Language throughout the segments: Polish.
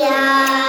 Miała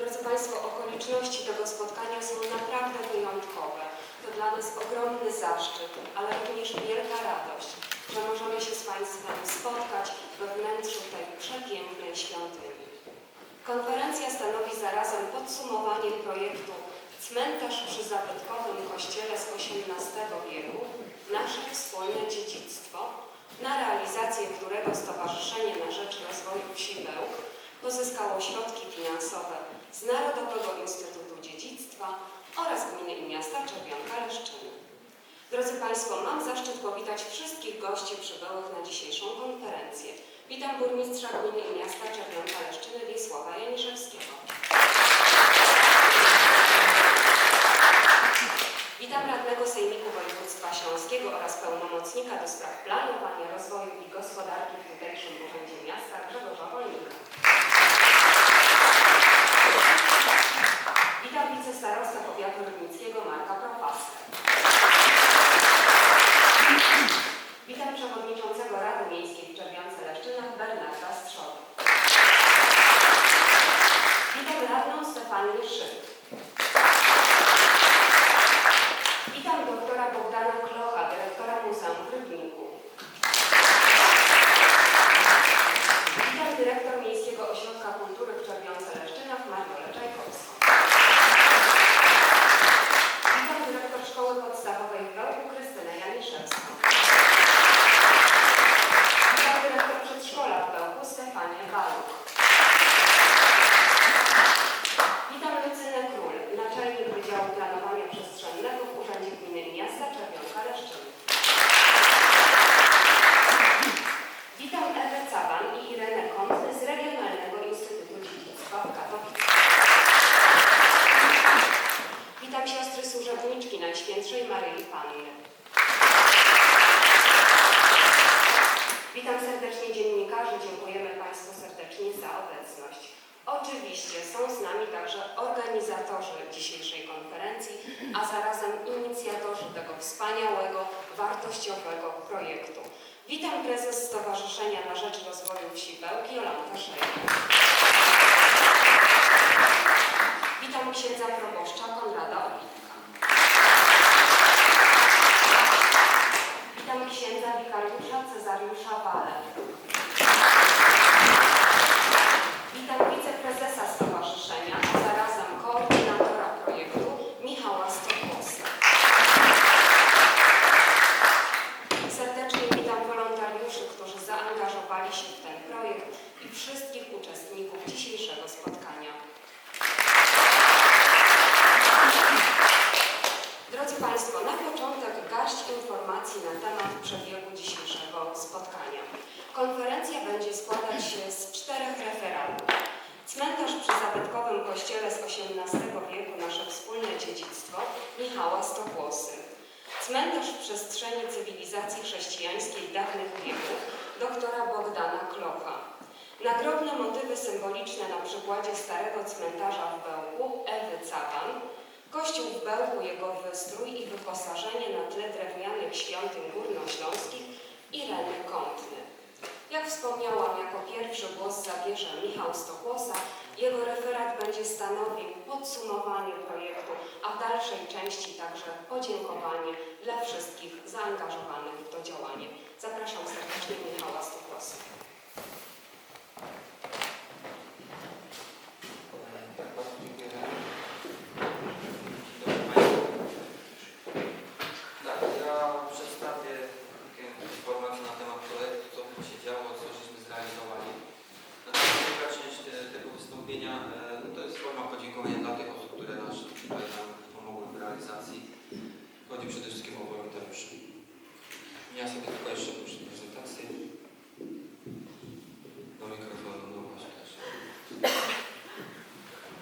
Drodzy Państwo, okoliczności tego spotkania są naprawdę wyjątkowe. To dla nas ogromny zaszczyt, ale również wielka radość, że możemy się z Państwem spotkać we wnętrzu tej przepięknej świątyni. Konferencja stanowi zarazem podsumowanie projektu Cmentarz przy zabytkowym kościele z XVIII wieku, nasze wspólne dziedzictwo, na realizację którego Stowarzyszenie na Rzecz Rozwoju Wsi Bełk pozyskało środki finansowe z Narodowego Instytutu Dziedzictwa oraz Gminy i Miasta Czerwionka-Leszczyny. Drodzy Państwo, mam zaszczyt powitać wszystkich gości przybyłych na dzisiejszą konferencję. Witam burmistrza Gminy i Miasta Czerwionka-Leszczyny Wiesława Janiszewskiego. Witam radnego Sejmiku Województwa Śląskiego oraz pełnomocnika do spraw planowania, rozwoju i gospodarki w tutejszym Urzędzie Miasta Grzegorza Wolnika. estar hasta copiando. Za obecność. Oczywiście są z nami także organizatorzy dzisiejszej konferencji, a zarazem inicjatorzy tego wspaniałego, wartościowego projektu. Witam prezes Stowarzyszenia na Rzecz Rozwoju Wsi Bełk Jolanta. Witam księdza proboszcza Konrada Opitka. Witam księdza wikariusza Cezariusza Wale. Witam wiceprezesa stowarzyszenia, a zarazem koordynatora projektu Michała Stokłosa. Serdecznie witam wolontariuszy, którzy zaangażowali się w ten projekt i wszystkich uczestników dzisiejszego spotkania. Drodzy Państwo, na początek garść informacji na temat przebiegu dzisiejszego spotkania. Konferencja będzie składać się z czterech referatów. Cmentarz przy zabytkowym kościele z XVIII wieku, nasze wspólne dziedzictwo, Michała Stokłosy. Cmentarz w przestrzeni cywilizacji chrześcijańskiej dawnych wieków, doktora Bogdana Klocha. Nagrobne motywy symboliczne na przykładzie starego cmentarza w Bełku Ewy Caban, Kościół w Bełku, jego wystrój i wyposażenie na tle drewnianych świątyń górnośląskich Ireny Kątny. Jak wspomniałam, jako pierwszy głos zabierze Michał Stokłosa. Jego referat będzie stanowił podsumowanie projektu, a w dalszej części także podziękowanie dla wszystkich zaangażowanych w to działanie. Zapraszam serdecznie Michała Stokłosa. Tak, bardzo dziękuję. Dzień dobry Państwu. Tak, ja przedstawię takie informacje na temat projektu, co by się działo, co żeśmy zrealizowali. Natomiast druga część te- tego wystąpienia e, to jest forma podziękowania dla tych osób, które, nas, które nam pomogły w realizacji. Chodzi przede wszystkim o wolontariuszy. Ja sobie tylko jeszcze muszę prezentację. Do mikrofonu, no właśnie też.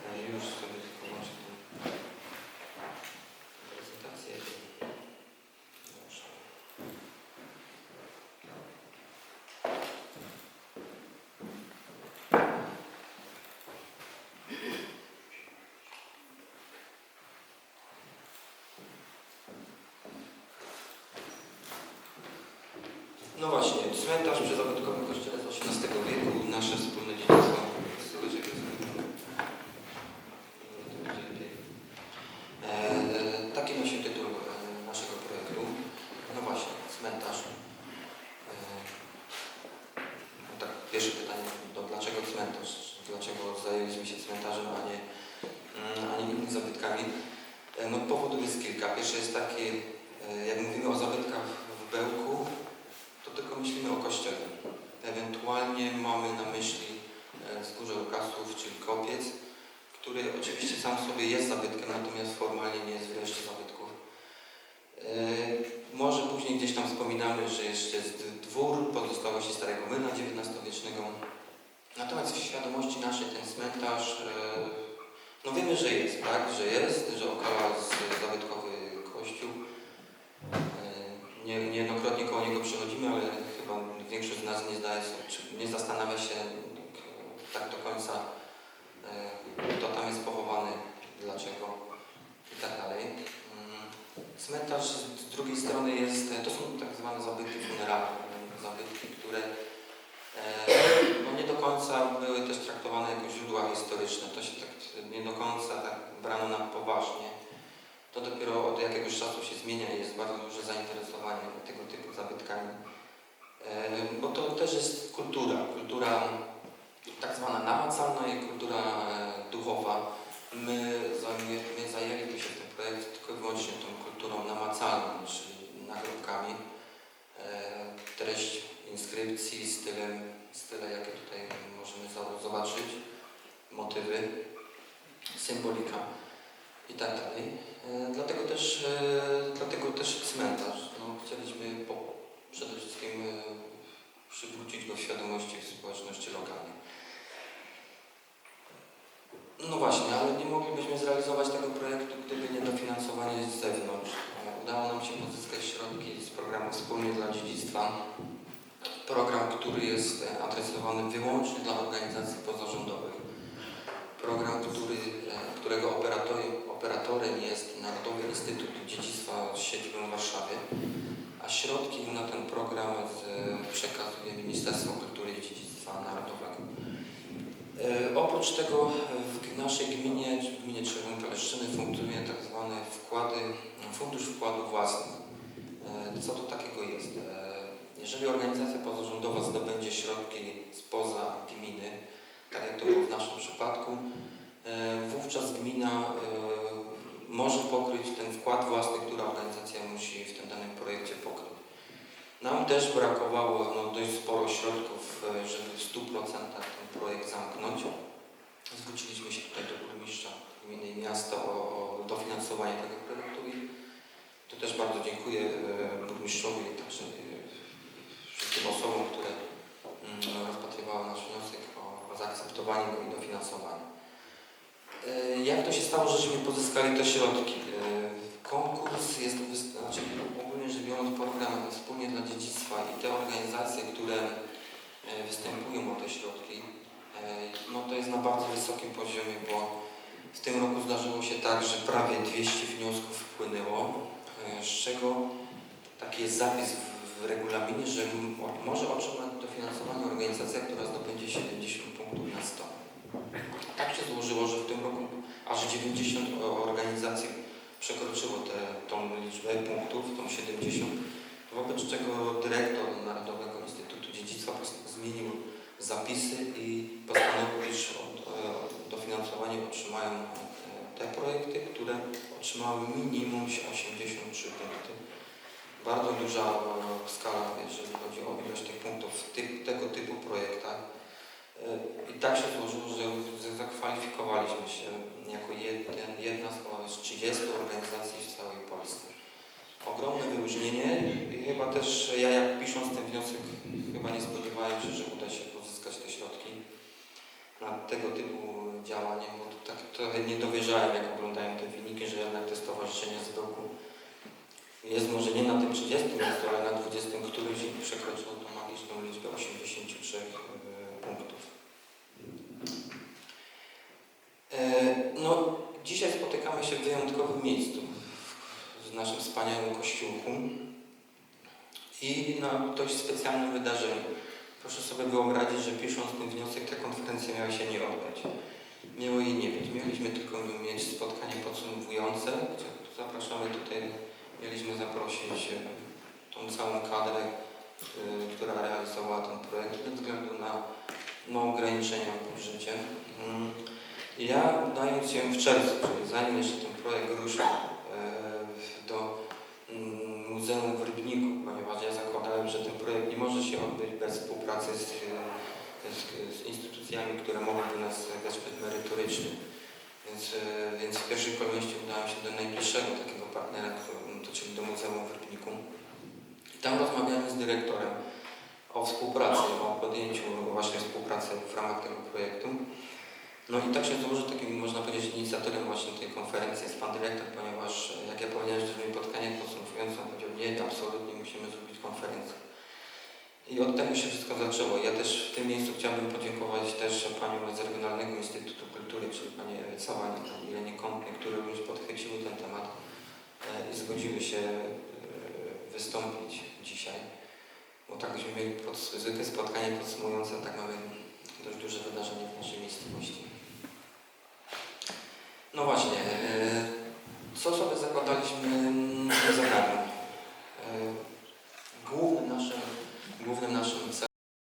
E, Już sobie No właśnie, cmentarz przy zabytkowym kościele z XVIII wieku, nasze wspólne dziedzictwo. E, taki nosi tytuł e, naszego projektu. No właśnie, cmentarz. E, no tak, pierwsze pytanie, to dlaczego cmentarz? Dlaczego zajęliśmy się cmentarzem, a nie, mm, a nie innymi zabytkami? E, no powodów jest kilka. Pierwszy jest taki, e, jak mówimy o zabytkach w Bełku, to tylko myślimy o kościele. Ewentualnie mamy na myśli e, wzgórze Łukasów, czyli kopiec, który oczywiście sam sobie jest zabytkiem, natomiast formalnie nie jest w reszcie zabytków. E, Może później gdzieś tam wspominamy, że jeszcze jest dwór pozostałości Starego Młyna XIX-wiecznego. Natomiast w świadomości naszej ten cmentarz, e, no wiemy, że jest, tak, że jest, że okala zabytkowy kościół. E, Nie, niejednokrotnie koło niego przechodzimy, ale chyba większość z nas nie zdaje sobie, nie zastanawia się tak do końca, e, kto tam jest pochowany, dlaczego i tak dalej. Mm, Cmentarz z drugiej strony jest, to są tak zwane zabytki funeralne, zabytki, które e, no nie do końca były też traktowane jako źródła historyczne. To się tak nie do końca tak brano na poważnie. To dopiero od jakiegoś czasu się zmienia i jest bardzo duże zainteresowanie tego typu zabytkami. E, Bo to też jest kultura, kultura tak zwana namacalna i kultura e, duchowa. My zajęliśmy się w tym projekcie tylko i wyłącznie tą kulturą namacalną, czyli nagrobkami. E, Treść inskrypcji, stylem, style jakie tutaj możemy zobaczyć, motywy, symbolika i tak dalej. E, Dlatego też, e, dlatego też cmentarz. No, chcieliśmy po, przede wszystkim e, przywrócić go w świadomości społeczności lokalnej. No właśnie, ale nie moglibyśmy zrealizować tego projektu, gdyby nie dofinansowanie z zewnątrz. Udało nam się pozyskać środki z programu Wspólnie dla Dziedzictwa. Program, który jest adresowany wyłącznie dla organizacji pozarządowych. Program, który, e, którego operatorem, operatorem jest Narodowy Instytut Dziedzictwa z siedzibą w Warszawie, a środki na ten program przekazuje Ministerstwo Kultury i Dziedzictwa Narodowego. E, Oprócz tego w naszej gminie, w gminie Czerwonka Leszczyny funkcjonuje tak zwany wkłady, fundusz wkładów własnych. E, Co to takiego jest? Jeżeli organizacja pozarządowa zdobędzie środki spoza gminy, tak jak to było w naszym przypadku, e, wówczas gmina e, może pokryć ten wkład własny, który organizacja musi w tym danym projekcie pokryć. Nam też brakowało no, dość sporo środków, e, żeby w 100% ten projekt zamknąć. Zwróciliśmy się tutaj do burmistrza gminy i miasta o, o dofinansowanie tego projektu i tu też bardzo dziękuję burmistrzowi także wszystkim osobom, które mm, rozpatrywały nasz wniosek o, zaakceptowanie go i dofinansowanie. E, Jak to się stało, żeśmy pozyskali te środki? E, Konkurs jest, znaczy ogólnie rzecz biorąc program wspólnie dla dziedzictwa i te organizacje, które e, występują o te środki, no to jest na bardzo wysokim poziomie, bo w tym roku zdarzyło się tak, że prawie 200 wniosków wpłynęło, z czego taki jest zapis w, w regulaminie, że może otrzymać dofinansowanie organizacja, która zdobędzie 70 punktów na 100. Tak się złożyło, że w tym roku aż 90 o- organizacji przekroczyło tę tą liczbę punktów, tą 70, wobec czego dyrektor Narodowego Instytutu Dziedzictwa zmienił zapisy i postanowił, iż e, dofinansowanie otrzymają e, te projekty, które otrzymały minimum 83 punkty. Bardzo duża e, skala, jeżeli chodzi o ilość tych punktów w tych, tego typu projektach. E, I tak się złożyło, że zakwalifikowaliśmy się jako jeden, jedna z chyba z 30 organizacji w całej Polsce. Ogromne wyróżnienie i chyba też ja jak pisząc ten wniosek chyba nie spodziewałem się, że uda się pozyskać te środki na tego typu działanie, bo tak trochę nie dowierzałem jak oglądałem te wyniki, że jednak te stowarzyszenie z roku jest może nie na tym 30 miejscu, ale na 20 któryś przekroczyło tą magiczną liczbę 83 e, punktów. E, No, dzisiaj spotykamy się w wyjątkowym miejscu, w naszym wspaniałym kościółku. i na dość specjalnym wydarzeniu. Proszę sobie wyobrazić, że pisząc ten wniosek, ta konferencja miała się nie odbyć. Miało jej nie być. Mieliśmy tylko mieć spotkanie podsumowujące, gdzie zapraszamy tutaj, mieliśmy zaprosić e, tą całą kadrę, e, która realizowała ten projekt, ze względu na no, ograniczenia w. Mm. Ja dając się w czerwcu, czyli zanim jeszcze ten projekt ruszył e, do mm, Muzeum w Rybniku, ponieważ ja zakładałem, że ten projekt nie może się odbyć bez współpracy z, z, z instytucjami, które mogłyby nas wesprzeć merytorycznie. Więc, więc w pierwszej kolejności udałem się do najbliższego takiego partnera, którym- to czyli do Muzeum w Rybniku. I tam rozmawiałem z dyrektorem o współpracy, o podjęciu właśnie współpracy w ramach tego projektu. No i tak się złoży takim, można powiedzieć, inicjatorem właśnie tej konferencji jest Pan Dyrektor, ponieważ jak ja powiedziałem, że zrobimy spotkanie podsumowujące, on powiedział, nie, absolutnie musimy zrobić konferencję. I od tego się wszystko zaczęło. Ja też w tym miejscu chciałbym podziękować też Paniom z Regionalnego Instytutu Kultury, czyli Pani Ewie Całani, Pani Irenie Kąpnie, które również podchwyciły ten temat zgodziły się e, wystąpić dzisiaj, bo tak byśmy mieli pod, zwykle spotkanie podsumujące, tak mamy dość duże wydarzenie w naszej miejscowości. No właśnie, e, co sobie zakładaliśmy za zadanie? E, głównym naszym, głównym naszym celem